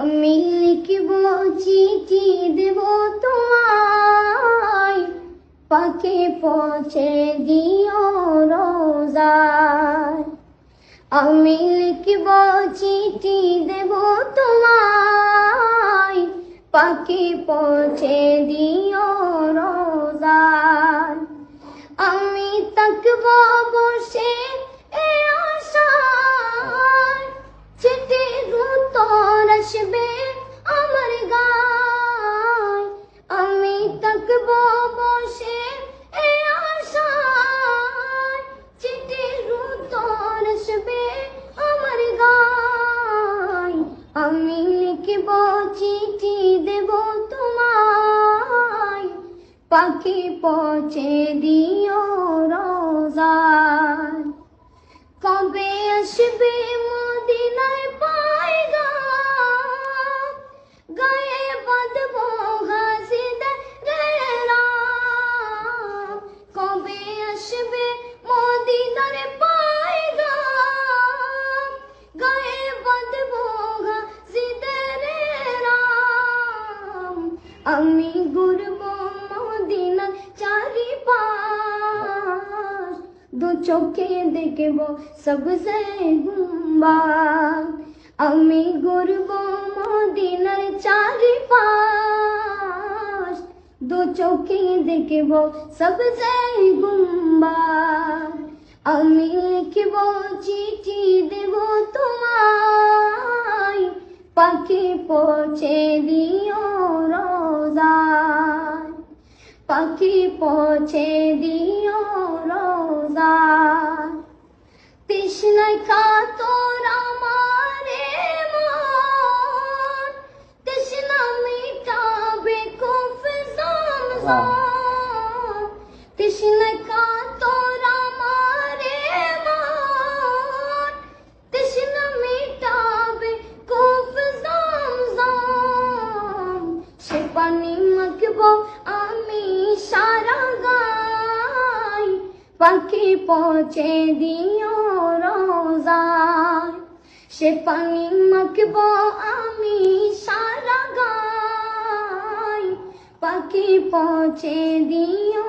আমি লিখব চিঠি দেব তোমায়। পাকে পৌঁছে দিও রোজায়। আমি লিখব, চিঠি দেব তোমায়। পাখি পৌঁছে দিও লিখব চিঠি দেব তোমায়। পাখি পচে দিও রোজা কবে আসবে আমি ঘুরব মদিনার চারিপাশ দু চোখে দেখব সবসে গুম্বা আমি ঘুরব মদিনার চারিপাশ দু চোখে দেখব সবসে গুম্বা আমি লিখব চিঠি দেব তোমায় পাখি পৌঁছে দিও পাখি পৌঁছে দিও রোজায় তৃষ্ণায় কাতর আমারে মন। তৃষ্ণা মিটাবে কুফ জামজাম তৃষ্ণায় কাতর আমারে মন। তৃষ্ণা মিটাবে কুফ জামজাম পানি পাখি পৌঁছে দিও রোজায়। সে পানি মাখব আমি সারা গাই পাখি পৌঁছে দিও